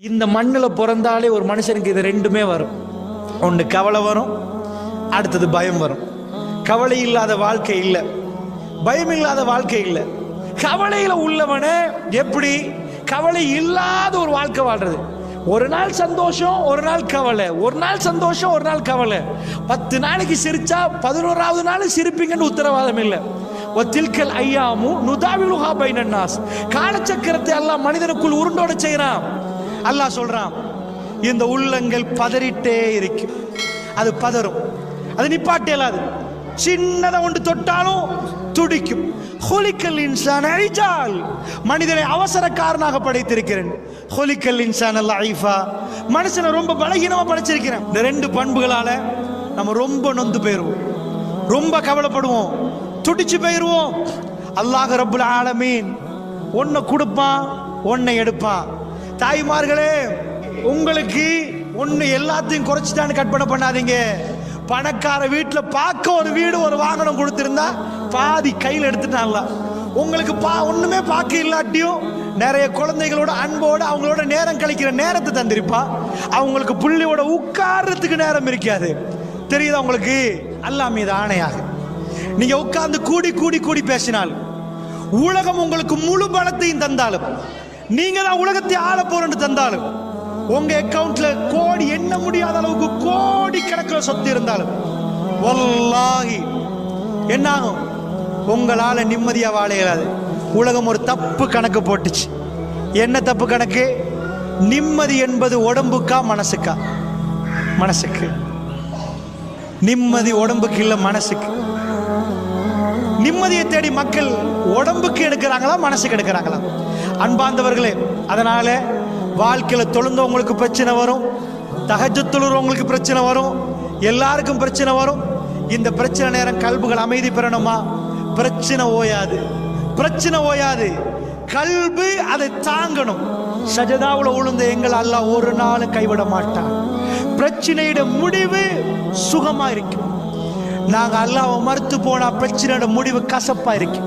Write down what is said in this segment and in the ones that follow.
இந்த மண்ணில் பிறந்தாலே ஒரு மனுஷனுக்கு இது ரெண்டுமே வரும். ஒன்று கவலை வரும் அடுத்தது பயம் வரும். கவலை இல்லாத வாழ்க்கை இல்லை. பயம் இல்லாத வாழ்க்கை இல்லை. கவலையில் உள்ளவனே எப்படி? கவலை இல்லாத ஒரு வாழ்க்கை வாழ்றது. ஒரு நாள் சந்தோஷம் ஒரு நாள் கவலை. ஒரு நாள் சந்தோஷம் ஒரு நாள் கவலை. பத்து நாளைக்கு சிரிச்சா பதினோராவது நாள் சிரிப்பீங்கன்னு உத்தரவாதம் இல்லை. ஒத்தில்கல் ஐயாமு நுதாவிலுஹா பைனன்னாஸ். காலச்சக்கரத்தை எல்லாம் மனிதனுக்குள் உருண்டோட செய்கிறான் அல்லாஹ் சொல்றான் இந்த உள்ளங்கள் பதறிட்டே இருக்கும். அது பதறும். அது நிப்பாட்டே இல்லாது. சின்னதை ஒன்று தொட்டாலும் துடிக்கும். ஹொலிக்கல் இன்சான் அழிச்சால் மனிதனை அவசரக்காரனாக படைத்திருக்கிறேன். ஹொலிக்கல் இன்சான் அல்ல ஐஃபா மனுஷனை ரொம்ப பலகீனமாக படைச்சிருக்கிறேன். இந்த ரெண்டு பண்புகளால் நம்ம ரொம்ப நொந்து போயிடுவோம் ரொம்ப கவலைப்படுவோம். துடிச்சு போயிடுவோம் அல்லாஹ் ரப்புல் ஆலமீன் ஒன்றை கொடுப்பான் ஒன்றை எடுப்பான். தாய்மார்களே உங்களுக்கு ஒன்று எல்லாத்தையும் குறைச்சிட்டான்னு கற்பனை பண்ணாதீங்க. பணக்கார வீட்டில் பார்க்க ஒரு வீடு ஒரு வாகனம் கொடுத்துருந்தா பாதி கையில் எடுத்துட்டான்ல உங்களுக்கு பா ஒன்றுமே பார்க்க இல்லாட்டியும் நிறைய குழந்தைகளோட அன்போடு அவங்களோட நேரம் கழிக்கிற நேரத்தை தந்திருப்பா. அவங்களுக்கு புள்ளியோட உட்கார்றதுக்கு நேரம் இருக்காது. தெரியுதா உங்களுக்கு? அல்லாஹ் மீது ஆணையாக. நீங்கள் உட்கார்ந்து கூடி கூடி கூடி பேசினால் உலகம் உங்களுக்கு முழு பலத்தையும் தந்தாலும் நீங்க தான் உலகத்தை ஆள போறேன்னு தந்தாலும் உங்க அக்கவுண்ட்ல கோடி எண்ண முடியாத அளவுக்கு கோடி கணக்கில் சொத்து இருந்தாலும் வல்லாஹி என்னாகும்? உங்களால நிம்மதியா வாழ இயலாது. உலகம் ஒரு தப்பு கணக்கு போட்டுச்சு. என்ன தப்பு கணக்கு? நிம்மதி என்பது உடம்புக்கா மனசுக்கா? மனசுக்கு. நிம்மதி உடம்புக்கு இல்லை மனசுக்கு. நிம்மதியை தேடி மக்கள் உடம்புக்கு எடுக்கிறாங்களா மனசுக்கு எடுக்கிறாங்களா? அன்பார்ந்தவர்களே அதனால வாழ்க்கையில் தொழுந்தவங்களுக்கு பிரச்சனை வரும் தகஜ தொழுறவங்களுக்கு பிரச்சனை வரும் எல்லாருக்கும் பிரச்சனை வரும். இந்த பிரச்சனை நேரம் கல்புகள் அமைதி பெறணுமா? பிரச்சனை ஓயாது. பிரச்சனை ஓயாது. கல்பு அதை தாங்கணும். சஜதாவுல உளுந்த எங்கள் அல்லாஹ் ஒரு நாளும் கைவிட மாட்டான். பிரச்சனையோட முடிவு சுகமா இருக்கும். நாங்க அல்லாஹ்வை மறுத்து போன பிரச்சனையோட முடிவு கசப்பா இருக்கு.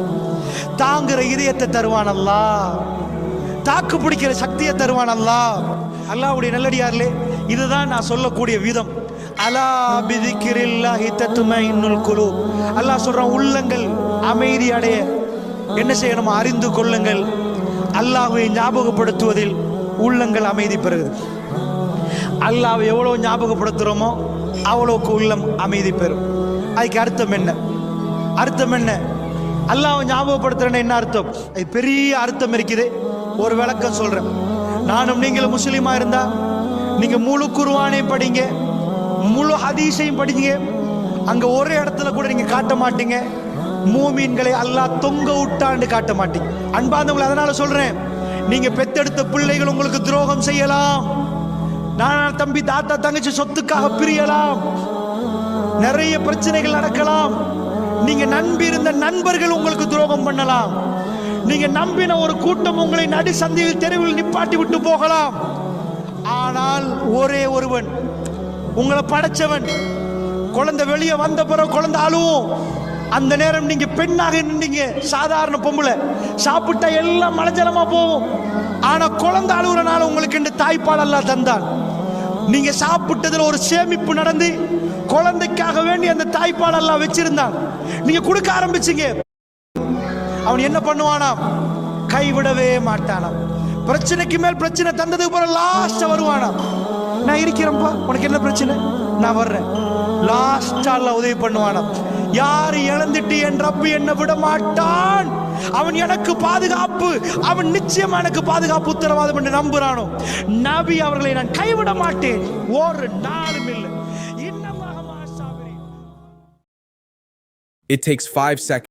தாங்குற இதயத்தை தருவானல்லா தாக்கு பிடிக்கிற சக்தியை தருவானல்லா அல்லாவுடைய நல்லடியார்லே நல்லடியார்களே இதுதான் நான் சொல்லக்கூடிய விதம். அலா பிதிக்கிரில்லாஹி தத்துமைன்னுல் குழு அல்லாஹ் சொல்றான் உள்ளங்கள் அமைதி அடைய என்ன செய்யணும் அறிந்து கொள்ளுங்கள். அல்லாஹை ஞாபகப்படுத்துவதில் உள்ளங்கள் அமைதி பெறுகிறது. அல்லாஹ்வை எவ்வளோ ஞாபகப்படுத்துகிறோமோ அவ்வளோக்கு உள்ளம் அமைதி பெறும். அதுக்கு அர்த்தம் என்ன? அர்த்தம் என்ன? அல்லாவை ஞாபகப்படுத்துறேன்னு என்ன அர்த்தம்? அது பெரிய அர்த்தம் இருக்குது. ஒரு விளக்கம் சொல்றேன். நானும் நீங்களும் முஸ்லீமா இருந்தா நீங்க முழு குருவானையும் படிங்க முழு ஹதீஸையும் படிங்க. அங்க ஒரு இடத்துல கூட நீங்க காட்ட மாட்டீங்க. மூமீன்களை அல்லாஹ் தொங்க விட்டாண்டு காட்ட மாட்டீங்க. அன்பாந்தவங்களை அதனால சொல்றேன். நீங்க பெத்தெடுத்த பிள்ளைகள் உங்களுக்கு துரோகம் செய்யலாம். நான் தம்பி தாத்தா தங்கச்சி சொத்துக்காக பிரியலாம். நிறைய பிரச்சனைகள் நடக்கலாம். நீங்க நம்பி இருந்த நண்பர்கள் உங்களுக்கு துரோகம் பண்ணலாம். நீங்க நம்பின ஒரு கூட்டம் உங்களை நடு சந்தையில் தெருவில் நிப்பாட்டி விட்டு போகலாம். ஆனால் ஒரே ஒருவன் உங்களை படைச்சவன். குழந்தை வெளியே வந்த பிறகு குழந்தை அழுவும். அந்த நேரம் நீங்க பெண்ணாக நின்றீங்க சாதாரண பொம்பளை. சாப்பிட்டா எல்லாம் மலஜலமா போகும். ஆனா குழந்தை அழுகுறனால உங்களுக்கு இந்த தாய்ப்பால் எல்லாம் தந்தான். நீங்க சாப்பிட்டதுல ஒரு சேமிப்பு நடந்து குழந்தைக்காக வேண்டி அந்த தாய்ப்பால் எல்லாம் வச்சிருந்தான். நீங்க கொடுக்க ஆரம்பிச்சீங்க. அவன் என்ன பண்ணுவானா கைவிடவே மாட்டானாம். பிரச்சனைக்கு மேல் பிரச்சனை தந்ததுக்கு பிறகு லாஸ்டா வருவானாம். நான் இருக்கிறேன்ப்பா. உனக்கு என்ன பிரச்சனை? நான் வர்றேன். லாஸ்டா உதவி பண்ணுவானா யார் இழந்துட்டு என் ரப்பு என்ன விட மாட்டான்? அவன் எனக்கு பாதுகாப்பு. அவன் நிச்சயமா எனக்கு பாதுகாப்பு உத்தரவாதம் என்று நம்புறானோ? நபி அவர்களை நான் கைவிட மாட்டேன். ஒரு நாளும் இல்லை. It takes five seconds.